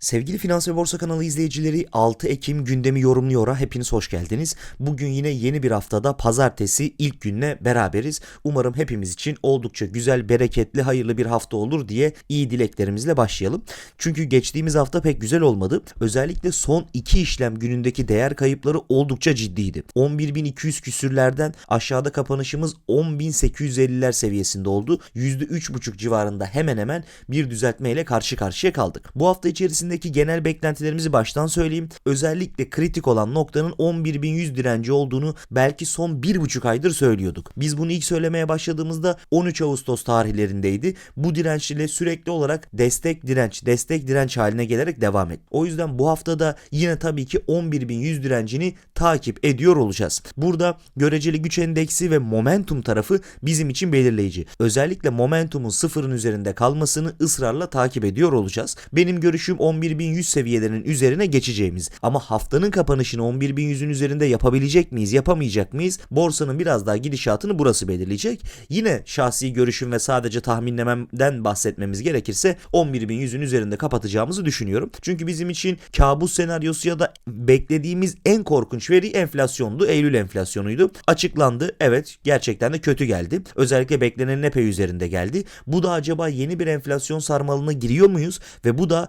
Sevgili Finans ve Borsa kanalı izleyicileri 6 Ekim gündemi yorumluyor'a hepiniz hoş geldiniz. Bugün yine yeni bir haftada pazartesi ilk günle beraberiz. Umarım hepimiz için oldukça güzel, bereketli, hayırlı bir hafta olur diye iyi dileklerimizle başlayalım. Çünkü geçtiğimiz hafta pek güzel olmadı. Özellikle son iki işlem günündeki değer kayıpları oldukça ciddiydi. 11.200 küsürlerden aşağıda kapanışımız 10.850'ler seviyesinde oldu. %3,5 civarında hemen hemen bir düzeltmeyle karşı karşıya kaldık. Bu hafta içerisindeki genel beklentilerimizi baştan söyleyeyim. Özellikle kritik olan noktanın 11.100 direnci olduğunu belki son 1,5 aydır söylüyorduk. Biz bunu ilk söylemeye başladığımızda 13 Ağustos tarihlerindeydi. Bu direnç ile sürekli olarak destek direnç, destek direnç haline gelerek devam et. O yüzden bu haftada yine tabii ki 11.100 direncini takip ediyor olacağız. Burada göreceli güç endeksi ve momentum tarafı bizim için belirleyici. Özellikle momentumun sıfırın üzerinde kalmasını ısrarla takip ediyor olacağız. Benim görüşüm 11.100 seviyelerinin üzerine geçeceğimiz. Ama haftanın kapanışını 11.100'ün üzerinde yapabilecek miyiz, yapamayacak mıyız? Borsanın biraz daha gidişatını burası belirleyecek. Yine şahsi görüşüm ve sadece tahminlememden bahsetmemiz gerekirse 11.100'ün üzerinde kapatacağımızı düşünüyorum. Çünkü bizim için kabus senaryosu ya da beklediğimiz en korkunç veri enflasyondu. Eylül enflasyonuydu. Açıklandı. Evet gerçekten de kötü geldi. Özellikle beklenenin epey üzerinde geldi. Bu da acaba yeni bir enflasyon sarmalına giriyor muyuz? Ve bu da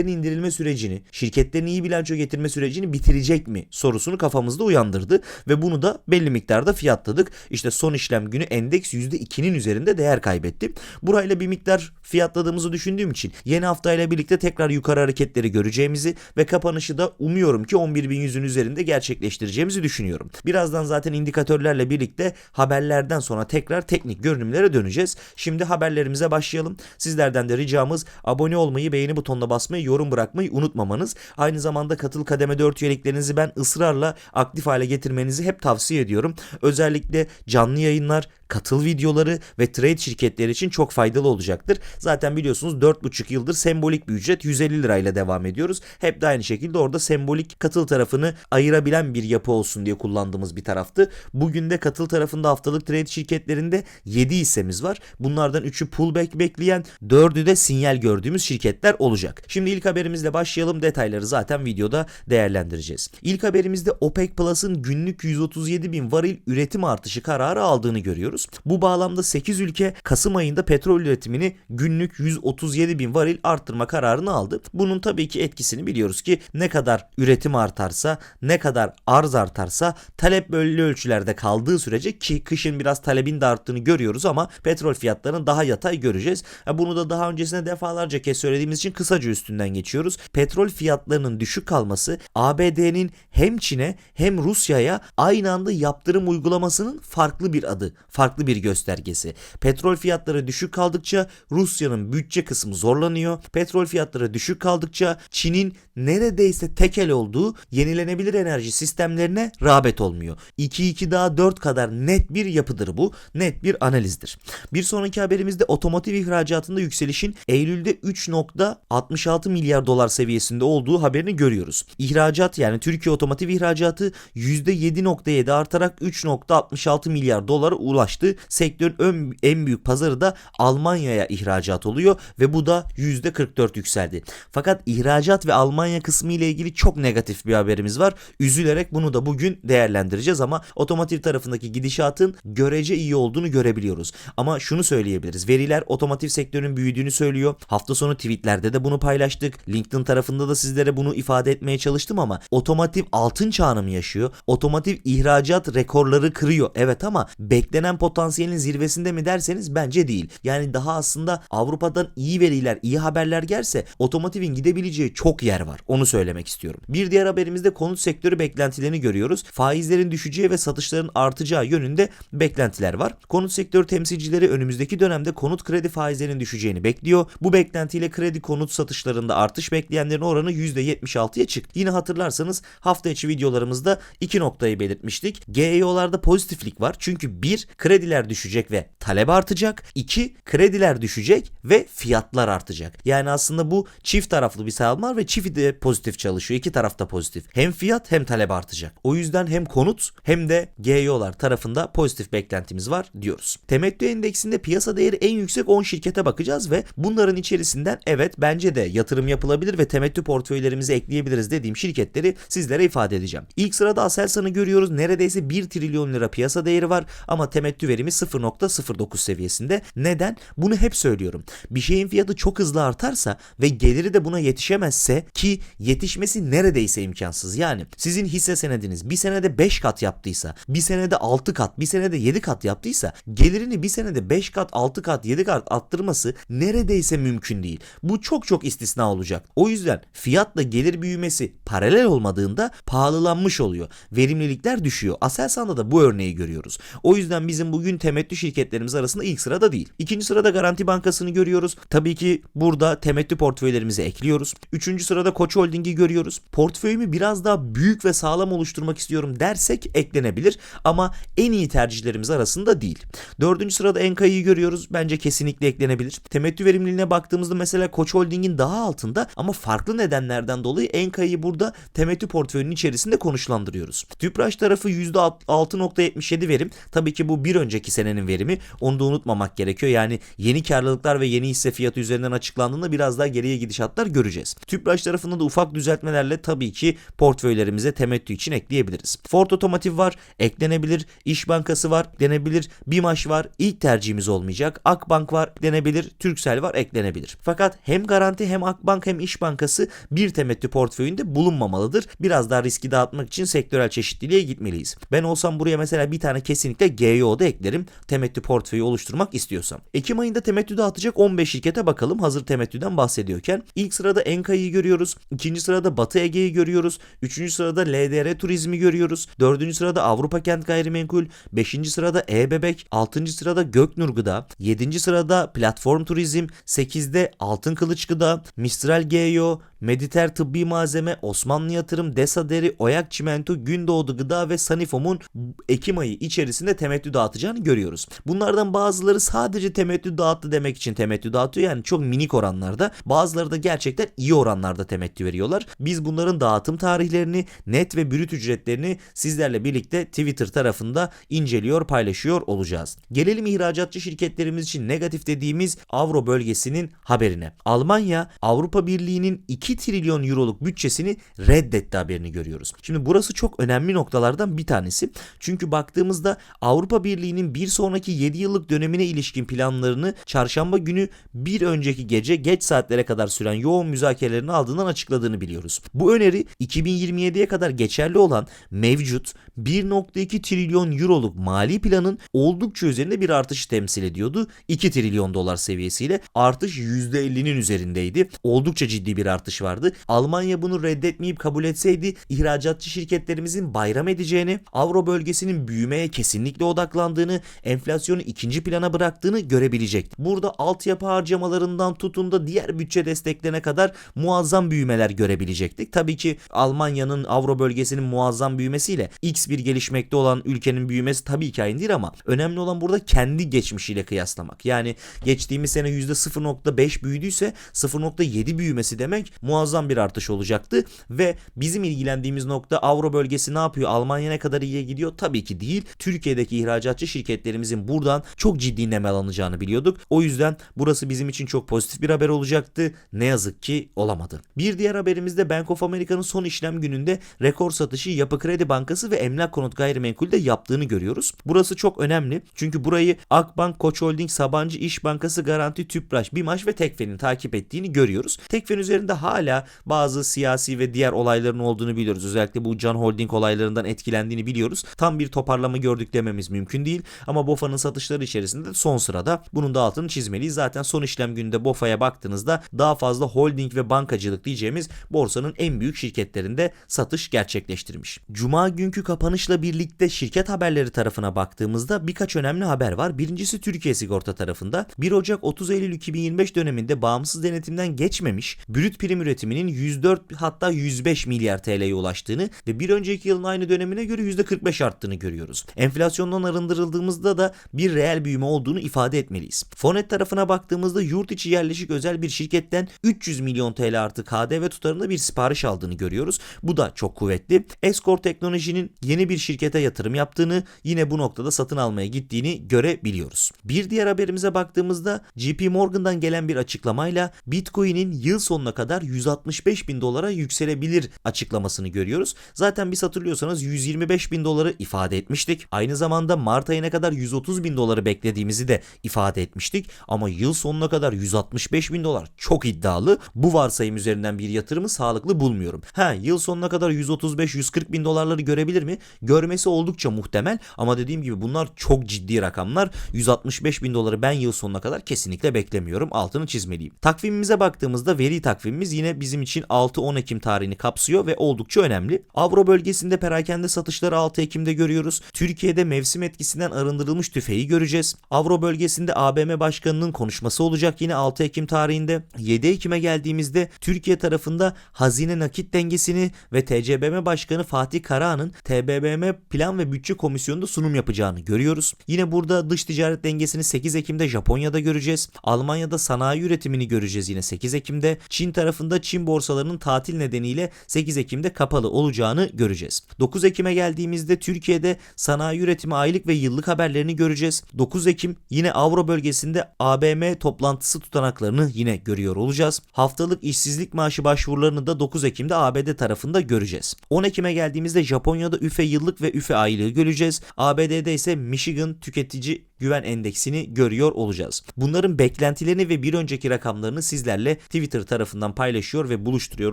faizlerin indirilme sürecini, şirketlerin iyi bilanço getirme sürecini bitirecek mi sorusunu kafamızda uyandırdı. Ve bunu da belli miktarda fiyatladık. İşte son işlem günü endeks %2'nin üzerinde değer kaybetti. Burayla bir miktar fiyatladığımızı düşündüğüm için yeni haftayla birlikte tekrar yukarı hareketleri göreceğimizi ve kapanışı da umuyorum ki 11.100'ün üzerinde gerçekleştireceğimizi düşünüyorum. Birazdan zaten indikatörlerle birlikte haberlerden sonra tekrar teknik görünümlere döneceğiz. Şimdi haberlerimize başlayalım. Sizlerden de ricamız abone olmayı, beğeni butonuna basmayı, yorum bırakmayı unutmamanız. Aynı zamanda katıl kademe 4 üyeliklerinizi ben ısrarla aktif hale getirmenizi hep tavsiye ediyorum. Özellikle canlı yayınlar, katıl videoları ve trade şirketleri için çok faydalı olacaktır. Zaten biliyorsunuz 4,5 yıldır sembolik bir ücret 150 lirayla devam ediyoruz. Hep de aynı şekilde orada sembolik katıl tarafını ayırabilen bir yapı olsun diye kullandığımız bir taraftı. Bugün de katıl tarafında haftalık trade şirketlerinde 7 hissemiz var. Bunlardan 3'ü pullback bekleyen, 4'ü de sinyal gördüğümüz şirketler olacak. Şimdi ilk haberimizle başlayalım. Detayları zaten videoda değerlendireceğiz. İlk haberimizde OPEC Plus'ın günlük 137 bin varil üretim artışı kararı aldığını görüyoruz. Bu bağlamda 8 ülke Kasım ayında petrol üretimini günlük 137 bin varil arttırma kararını aldı. Bunun tabii ki etkisini biliyoruz ki ne kadar üretim artarsa, ne kadar arz artarsa talep belli ölçülerde kaldığı sürece ki kışın biraz talebin de arttığını görüyoruz ama petrol fiyatlarını daha yatay göreceğiz. Ha, Bunu da daha öncesinde defalarca kez söylediğimiz için kısaca üstünden geçiyoruz. Petrol fiyatlarının düşük kalması ABD'nin hem Çin'e hem Rusya'ya aynı anda yaptırım uygulamasının farklı bir adı, farklı bir göstergesi. Petrol fiyatları düşük kaldıkça Rusya'nın bütçe kısmı zorlanıyor. Petrol fiyatları düşük kaldıkça Çin'in neredeyse tekel olduğu yenilenebilir enerji sistemlerine rağbet olmuyor. 2-2 daha 4 kadar net bir yapıdır bu. Net bir analizdir. Bir sonraki haberimizde otomotiv ihracatında yükselişin Eylül'de 3.66 milyar dolar seviyesinde olduğu haberini görüyoruz. İhracat yani Türkiye otomotiv ihracatı %7.7 artarak 3.66 milyar dolara ulaştı. Sektörün ön- en büyük pazarı da Almanya'ya ihracat oluyor ve bu da %44 yükseldi. Fakat ihracat ve Almanya kısmı ile ilgili çok negatif bir haberimiz var. Üzülerek bunu da bugün değerlendireceğiz ama otomotiv tarafındaki gidişatın görece iyi olduğunu görebiliyoruz. Ama şunu söyleyebiliriz. Veriler otomotiv sektörünün büyüdüğünü söylüyor. Hafta sonu tweetlerde de bunu paylaştık. LinkedIn tarafında da sizlere bunu ifade etmeye çalıştım ama otomotiv altın çağını mı yaşıyor? Otomotiv ihracat rekorları kırıyor. Evet ama beklenen potansiyelin zirvesinde mi derseniz bence değil. Yani daha aslında Avrupa'dan iyi veriler, iyi haberler gelse otomotivin gidebileceği çok yer var. Onu söylemek istiyorum. Bir diğer haberimizde konut sektörü beklentilerini görüyoruz. Faizlerin düşeceği ve satışların artacağı yönünde beklentiler var. Konut sektörü temsilcileri önümüzdeki dönemde konut kredi faizlerinin düşeceğini bekliyor. Bu beklentiyle kredi konut satışlarında artış bekleyenlerin oranı %76'ya çıktı. Yine hatırlarsanız hafta içi videolarımızda iki noktayı belirtmiştik. GEO'larda pozitiflik var. Çünkü bir kredi krediler düşecek ve talep artacak. 2. Krediler düşecek ve fiyatlar artacak. Yani aslında bu çift taraflı bir sağlam ve çift de pozitif çalışıyor. İki tarafta pozitif. Hem fiyat hem talep artacak. O yüzden hem konut hem de GEO'lar tarafında pozitif beklentimiz var diyoruz. Temettü endeksinde piyasa değeri en yüksek 10 şirkete bakacağız ve bunların içerisinden evet bence de yatırım yapılabilir ve temettü portföylerimize ekleyebiliriz dediğim şirketleri sizlere ifade edeceğim. İlk sırada Aselsan'ı görüyoruz. Neredeyse 1 trilyon lira piyasa değeri var ama temettü verimi 0.09 seviyesinde. Neden? Bunu hep söylüyorum. Bir şeyin fiyatı çok hızlı artarsa ve geliri de buna yetişemezse ki yetişmesi neredeyse imkansız. Yani sizin hisse senediniz bir senede 5 kat yaptıysa, bir senede 6 kat, bir senede 7 kat yaptıysa gelirini bir senede 5 kat, 6 kat, 7 kat arttırması neredeyse mümkün değil. Bu çok çok istisna olacak. O yüzden fiyatla gelir büyümesi paralel olmadığında pahalılanmış oluyor. Verimlilikler düşüyor. Aselsan'da da bu örneği görüyoruz. O yüzden bizim bugün temettü şirketlerimiz arasında ilk sırada değil. İkinci sırada Garanti Bankası'nı görüyoruz. Tabii ki burada temettü portföylerimize ekliyoruz. Üçüncü sırada Koç Holding'i görüyoruz. Portföyümü biraz daha büyük ve sağlam oluşturmak istiyorum dersek eklenebilir ama en iyi tercihlerimiz arasında değil. Dördüncü sırada Enka'yı görüyoruz. Bence kesinlikle eklenebilir. Temettü verimliliğine baktığımızda mesela Koç Holding'in daha altında ama farklı nedenlerden dolayı Enka'yı burada temettü portföyünün içerisinde konuşlandırıyoruz. Tüpraş tarafı %6.77 verim. Tabii ki bu bir önceki senenin verimi. Onu da unutmamak gerekiyor. Yani yeni karlılıklar ve yeni hisse fiyatı üzerinden açıklandığında biraz daha geriye gidişatlar göreceğiz. Tüpraş tarafında da ufak düzeltmelerle tabii ki portföylerimize temettü için ekleyebiliriz. Ford Otomotiv var, eklenebilir. İş Bankası var, eklenebilir. BİMAŞ var, ilk tercihimiz olmayacak. Akbank var, eklenebilir. Türksel var, eklenebilir. Fakat hem Garanti hem Akbank hem İş Bankası bir temettü portföyünde bulunmamalıdır. Biraz daha riski dağıtmak için sektörel çeşitliliğe gitmeliyiz. Ben olsam buraya mesela bir tane kesinlikle GEO'da eklerim. Temettü portföyü oluşturmak istiyorsam. Ekim ayında temettü dağıtacak 15 şirkete bakalım hazır temettüden bahsediyorken. ilk sırada Enka'yı görüyoruz. ikinci sırada Batı Ege'yi görüyoruz. Üçüncü sırada LDR Turizmi görüyoruz. Dördüncü sırada Avrupa Kent Gayrimenkul. Beşinci sırada E-Bebek. Altıncı sırada Göknur Gıda. Yedinci sırada Platform Turizm. Sekizde Altın Kılıç Gıda. Mistral GEO. Mediter Tıbbi Malzeme, Osmanlı Yatırım, Desa Deri, Oyak Çimento, Gündoğdu Gıda ve Sanifom'un Ekim ayı içerisinde temettü dağıtacağını görüyoruz. Bunlardan bazıları sadece temettü dağıttı demek için temettü dağıtıyor yani çok minik oranlarda. Bazıları da gerçekten iyi oranlarda temettü veriyorlar. Biz bunların dağıtım tarihlerini, net ve brüt ücretlerini sizlerle birlikte Twitter tarafında inceliyor, paylaşıyor olacağız. Gelelim ihracatçı şirketlerimiz için negatif dediğimiz Avro bölgesinin haberine. Almanya Avrupa Birliği'nin 2 trilyon euroluk bütçesini reddetti haberini görüyoruz. Şimdi burası çok önemli noktalardan bir tanesi. Çünkü baktığımızda Avrupa Birliği'nin bir sonraki 7 yıllık dönemine ilişkin planlarını çarşamba günü bir önceki gece geç saatlere kadar süren yoğun müzakerelerini aldığından açıkladığını biliyoruz. Bu öneri 2027'ye kadar geçerli olan mevcut 1.2 trilyon euroluk mali planın oldukça üzerinde bir artışı temsil ediyordu. 2 trilyon dolar seviyesiyle artış %50'nin üzerindeydi. Oldukça ciddi bir artış vardı. Almanya bunu reddetmeyip kabul etseydi ihracatçı şirketlerimizin bayram edeceğini, Avro bölgesinin büyümeye kesinlikle odaklandığını, enflasyonu ikinci plana bıraktığını görebilecek. Burada altyapı harcamalarından tutun da diğer bütçe desteklerine kadar muazzam büyümeler görebilecektik. Tabii ki Almanya'nın Avro bölgesinin muazzam büyümesiyle X bir gelişmekte olan ülkenin büyümesi tabii ki aynı değil ama önemli olan burada kendi geçmişiyle kıyaslamak. Yani geçtiğimiz sene %0.5 büyüdüyse 0.7 büyümesi demek muazzam bir artış olacaktı ve bizim ilgilendiğimiz nokta Avro bölgesi ne yapıyor? Almanya ne kadar iyiye gidiyor? Tabii ki değil. Türkiye'deki ihracatçı şirketlerimizin buradan çok ciddi nemel alınacağını biliyorduk. O yüzden burası bizim için çok pozitif bir haber olacaktı. Ne yazık ki olamadı. Bir diğer haberimizde Bank of America'nın son işlem gününde rekor satışı Yapı Kredi Bankası ve Emlak Konut Gayrimenkul'de yaptığını görüyoruz. Burası çok önemli. Çünkü burayı Akbank, Koç Holding, Sabancı İş Bankası, Garanti, Tüpraş, BİMAŞ ve Tekfen'in takip ettiğini görüyoruz. Tekfen üzerinde hala bazı siyasi ve diğer olayların olduğunu biliyoruz. Özellikle bu Can Holding olaylarından etkilendiğini biliyoruz. Tam bir toparlama gördük dememiz mümkün değil. Ama BOFA'nın satışları içerisinde son sırada bunun da altını çizmeliyiz. Zaten son işlem gününde BOFA'ya baktığınızda daha fazla holding ve bankacılık diyeceğimiz borsanın en büyük şirketlerinde satış gerçekleştirmiş. Cuma günkü kapanışla birlikte şirket haberleri tarafına baktığımızda birkaç önemli haber var. Birincisi Türkiye Sigorta tarafında 1 Ocak 30 Eylül 2025 döneminde bağımsız denetimden geçmemiş brüt prim üretiminin 104 hatta 105 milyar TL'ye ulaştığını ve bir önceki yılın aynı dönemine göre %45 arttığını görüyoruz. Enflasyondan arındırıldığımızda da bir reel büyüme olduğunu ifade etmeliyiz. Fonet tarafına baktığımızda yurt içi yerleşik özel bir şirketten 300 milyon TL artı KDV tutarında bir sipariş aldığını görüyoruz. Bu da çok kuvvetli. Escort Teknoloji'nin yeni bir şirkete yatırım yaptığını yine bu noktada satın almaya gittiğini görebiliyoruz. Bir diğer haberimize baktığımızda JP Morgan'dan gelen bir açıklamayla Bitcoin'in yıl sonuna kadar 165 bin dolara yükselebilir açıklamasını görüyoruz. Zaten biz hatırlıyorsanız 125 bin doları ifade etmiştik. Aynı zamanda Mart ayına kadar 130 bin doları beklediğimizi de ifade etmiştik. Ama yıl sonuna kadar 165 bin dolar çok iddialı. Bu varsayım üzerinden bir yatırımı sağlıklı bulmuyorum. Ha yıl sonuna kadar 135-140 bin dolarları görebilir mi? Görmesi oldukça muhtemel ama dediğim gibi bunlar çok ciddi rakamlar. 165 bin doları ben yıl sonuna kadar kesinlikle beklemiyorum. Altını çizmeliyim. Takvimimize baktığımızda veri takvimimiz yine bizim için 6-10 Ekim tarihini kapsıyor ve oldukça önemli. Avro bölgesinde perakende satışları 6 Ekim'de görüyoruz. Türkiye'de mevsim etkisinden arındırılmış tüfeği göreceğiz. Avro bölgesinde ABM Başkanı'nın konuşması olacak yine 6 Ekim tarihinde. 7 Ekim'e geldiğimizde Türkiye tarafında hazine nakit dengesini ve TCBM Başkanı Fatih Karahan'ın TBMM Plan ve Bütçe Komisyonu'nda sunum yapacağını görüyoruz. Yine burada dış ticaret dengesini 8 Ekim'de Japonya'da göreceğiz. Almanya'da sanayi üretimini göreceğiz yine 8 Ekim'de. Çin tarafında Çin borsalarının tatil nedeniyle 8 Ekim'de kapalı olacağını göreceğiz. 9 Ekim'e geldiğimizde Türkiye'de sanayi üretimi aylık ve yıllık haberlerini göreceğiz. 9 Ekim yine Avro bölgesinde ABM toplantısı tutanaklarını yine görüyor olacağız. Haftalık işsizlik maaşı başvurularını da 9 Ekim'de ABD tarafında göreceğiz. 10 Ekim'e geldiğimizde Japonya'da üfe yıllık ve üfe aylığı göreceğiz. ABD'de ise Michigan tüketici güven endeksini görüyor olacağız. Bunların beklentilerini ve bir önceki rakamlarını sizlerle Twitter tarafından paylaşıyor ve buluşturuyor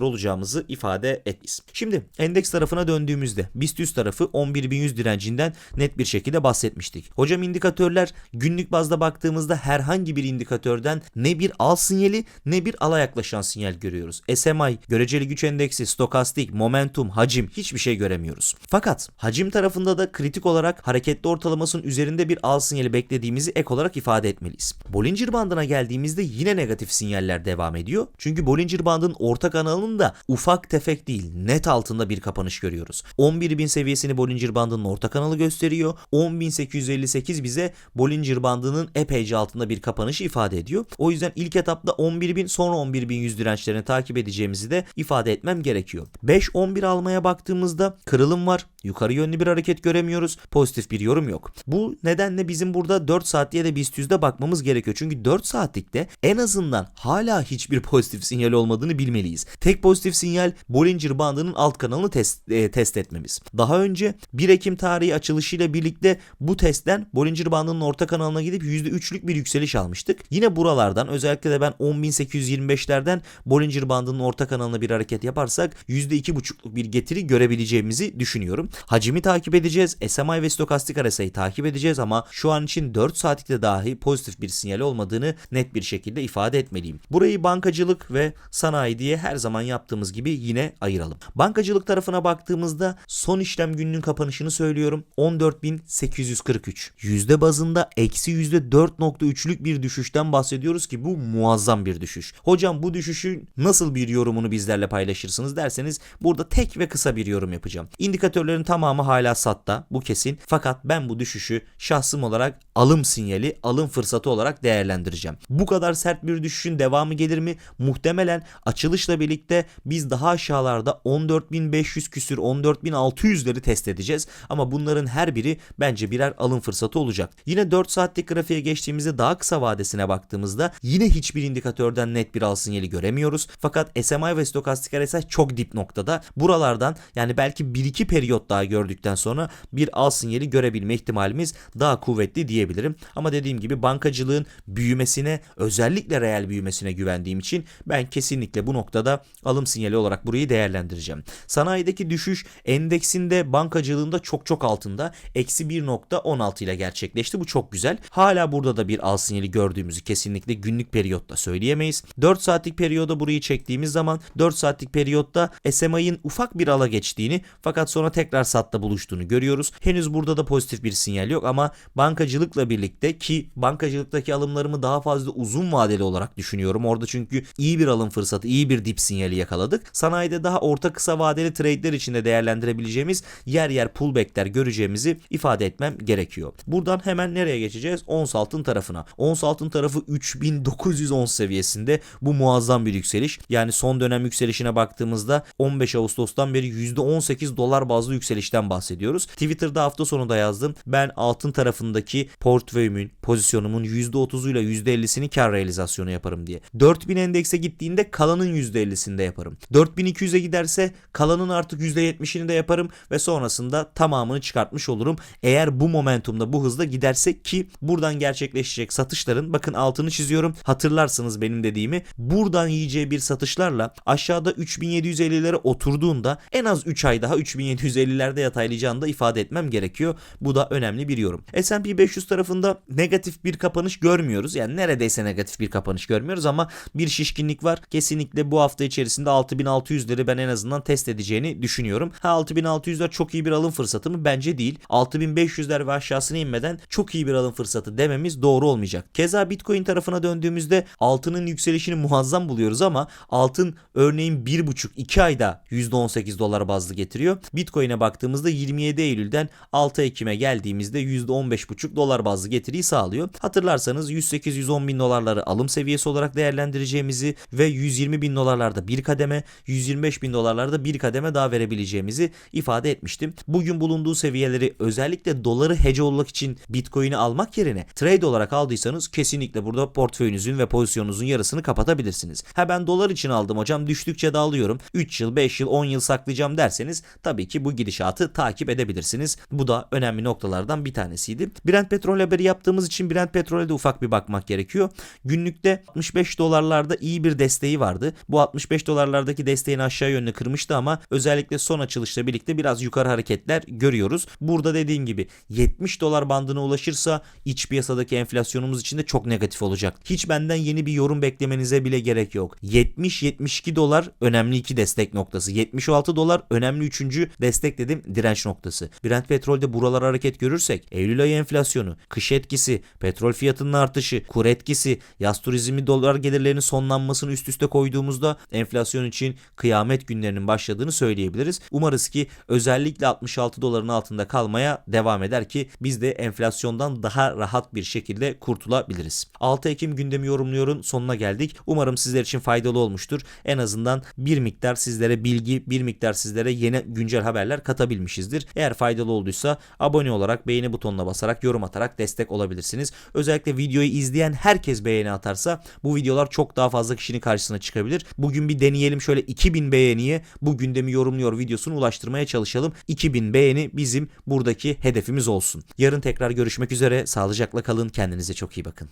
olacağımızı ifade etmiş. Şimdi endeks tarafına döndüğümüzde BIST 100 tarafı 11.100 direncinden net bir şekilde bahsetmiştik. Hocam indikatörler günlük bazda baktığımızda herhangi bir indikatörden ne bir al sinyali ne bir ala yaklaşan sinyal görüyoruz. SMI, göreceli güç endeksi, stokastik, momentum, hacim hiçbir şey göremiyoruz. Fakat hacim tarafında da kritik olarak hareketli ortalamasının üzerinde bir al sinyali beklediğimizi ek olarak ifade etmeliyiz. Bollinger bandına geldiğimizde yine negatif sinyaller devam ediyor. Çünkü Bollinger bandının orta kanalının da ufak tefek değil net altında bir kapanış görüyoruz. 11.000 seviyesini Bollinger bandının orta kanalı gösteriyor. 10.858 bize Bollinger bandının epeyce altında bir kapanışı ifade ediyor. O yüzden ilk etapta 11.000 sonra 11.100 dirençlerini takip edeceğimizi de ifade etmem gerekiyor. 5-11 almaya baktığımızda kırılım var. Yukarı yönlü bir hareket göremiyoruz. Pozitif bir yorum yok. Bu nedenle bizim burada 4 saatliğe de BIST 100'de bakmamız gerekiyor. Çünkü 4 saatlikte en azından hala hiçbir pozitif sinyal olmadığını bilmeliyiz. Tek pozitif sinyal Bollinger bandının alt kanalını test, e, test etmemiz. Daha önce 1 Ekim tarihi açılışıyla birlikte bu testten Bollinger bandının orta kanalına gidip %3'lük bir yükseliş almıştık. Yine buralardan özellikle de ben 10.825'lerden Bollinger bandının orta kanalına bir hareket yaparsak %2,5'luk bir getiri görebileceğimizi düşünüyorum. Hacimi takip edeceğiz. SMI ve stokastik RSI'yi takip edeceğiz ama şu an için 4 saatlikte dahi pozitif bir sinyal olmadığını net bir şekilde ifade etmeliyim. Burayı bankacılık ve sanayi diye her zaman yaptığımız gibi yine ayıralım. Bankacılık tarafına baktığımızda son işlem gününün kapanışını söylüyorum. 14.843. Yüzde bazında eksi %4.3'lük bir düşüşten bahsediyoruz ki bu muazzam bir düşüş. Hocam bu düşüşü nasıl bir yorumunu bizlerle paylaşırsınız derseniz burada tek ve kısa bir yorum yapacağım. İndikatörlerin tamamı hala satta bu kesin. Fakat ben bu düşüşü şahsım olarak alım sinyali, alım fırsatı olarak değerlendireceğim. Bu kadar sert bir düşüşün devamı gelir mi? Muhtemelen açılışla birlikte biz daha aşağılarda 14.500 küsür 14.600'leri test edeceğiz. Ama bunların her biri bence birer alım fırsatı olacak. Yine 4 saatlik grafiğe geçtiğimizde daha kısa vadesine baktığımızda yine hiçbir indikatörden net bir al sinyali göremiyoruz. Fakat SMI ve stokastik RSI çok dip noktada. Buralardan yani belki 1-2 periyot daha gördükten sonra bir al sinyali görebilme ihtimalimiz daha kuvvetli diyebilirim. Ama dediğim gibi bankacılığın büyümesine özellikle reel büyümesine güvendiğim için ben kesinlikle bu noktada alım sinyali olarak burayı değerlendireceğim. Sanayideki düşüş endeksinde bankacılığında çok çok altında. Eksi 1.16 ile gerçekleşti. Bu çok güzel. Hala burada da bir al sinyali gördüğümüzü kesinlikle günlük periyotta söyleyemeyiz. 4 saatlik periyoda burayı çektiğimiz zaman 4 saatlik periyotta SMI'ın ufak bir ala geçtiğini fakat sonra tekrar satta buluştuğunu görüyoruz. Henüz burada da pozitif bir sinyal yok ama bankacılık bankacılıkla birlikte ki bankacılıktaki alımlarımı daha fazla uzun vadeli olarak düşünüyorum. Orada çünkü iyi bir alım fırsatı, iyi bir dip sinyali yakaladık. Sanayide daha orta kısa vadeli trade'ler içinde değerlendirebileceğimiz yer yer pullback'ler göreceğimizi ifade etmem gerekiyor. Buradan hemen nereye geçeceğiz? Ons altın tarafına. Ons altın tarafı 3910 seviyesinde. Bu muazzam bir yükseliş. Yani son dönem yükselişine baktığımızda 15 Ağustos'tan beri %18 dolar bazlı yükselişten bahsediyoruz. Twitter'da hafta sonunda yazdım. Ben altın tarafındaki portföyümün, pozisyonumun %30'uyla %50'sini kar realizasyonu yaparım diye. 4000 endekse gittiğinde kalanın %50'sini de yaparım. 4200'e giderse kalanın artık %70'ini de yaparım ve sonrasında tamamını çıkartmış olurum. Eğer bu momentumda bu hızla gidersek ki buradan gerçekleşecek satışların bakın altını çiziyorum. Hatırlarsınız benim dediğimi. Buradan yiyeceği bir satışlarla aşağıda 3750'lere oturduğunda en az 3 ay daha 3750'lerde yataylayacağını da ifade etmem gerekiyor. Bu da önemli bir yorum. S&P 500 tarafında negatif bir kapanış görmüyoruz. Yani neredeyse negatif bir kapanış görmüyoruz ama bir şişkinlik var. Kesinlikle bu hafta içerisinde 6600'leri ben en azından test edeceğini düşünüyorum. Ha 6600'ler çok iyi bir alım fırsatı mı? Bence değil. 6500'ler ve aşağısına inmeden çok iyi bir alım fırsatı dememiz doğru olmayacak. Keza Bitcoin tarafına döndüğümüzde altının yükselişini muazzam buluyoruz ama altın örneğin 1,5-2 ayda %18 dolar bazlı getiriyor. Bitcoin'e baktığımızda 27 Eylül'den 6 Ekim'e geldiğimizde %15,5 dolar bazlı getiriyi sağlıyor. Hatırlarsanız 108-110 bin dolarları alım seviyesi olarak değerlendireceğimizi ve 120 bin dolarlarda bir kademe, 125 bin dolarlarda bir kademe daha verebileceğimizi ifade etmiştim. Bugün bulunduğu seviyeleri özellikle doları hedge olmak için Bitcoin'i almak yerine trade olarak aldıysanız kesinlikle burada portföyünüzün ve pozisyonunuzun yarısını kapatabilirsiniz. Ha ben dolar için aldım hocam düştükçe de alıyorum. 3 yıl, 5 yıl, 10 yıl saklayacağım derseniz tabii ki bu gidişatı takip edebilirsiniz. Bu da önemli noktalardan bir tanesiydi. Brent petrol haberi yaptığımız için Brent petrole de ufak bir bakmak gerekiyor. Günlükte 65 dolarlarda iyi bir desteği vardı. Bu 65 dolarlardaki desteğini aşağı yönlü kırmıştı ama özellikle son açılışla birlikte biraz yukarı hareketler görüyoruz. Burada dediğim gibi 70 dolar bandına ulaşırsa iç piyasadaki enflasyonumuz için de çok negatif olacak. Hiç benden yeni bir yorum beklemenize bile gerek yok. 70-72 dolar önemli iki destek noktası. 76 dolar önemli üçüncü destek dedim direnç noktası. Brent petrolde buralar hareket görürsek Eylül ayı enflasyonu, kış etkisi, petrol fiyatının artışı, kur etkisi, yaz turizmi dolar gelirlerinin sonlanmasını üst üste koyduğumuzda enflasyon için kıyamet günlerinin başladığını söyleyebiliriz. Umarız ki özellikle 66 doların altında kalmaya devam eder ki biz de enflasyondan daha rahat bir şekilde kurtulabiliriz. 6 Ekim gündemi yorumluyorun sonuna geldik. Umarım sizler için faydalı olmuştur. En azından bir miktar sizlere bilgi, bir miktar sizlere yeni güncel haberler katabilmişizdir. Eğer faydalı olduysa abone olarak beğeni butonuna basarak yorum atarak destek olabilirsiniz. Özellikle videoyu izleyen herkes beğeni atarsa bu videolar çok daha fazla kişinin karşısına çıkabilir. Bugün bir deneyelim şöyle 2000 beğeniye bu gündemi yorumluyor videosunu ulaştırmaya çalışalım. 2000 beğeni bizim buradaki hedefimiz olsun. Yarın tekrar görüşmek üzere. Sağlıcakla kalın. Kendinize çok iyi bakın.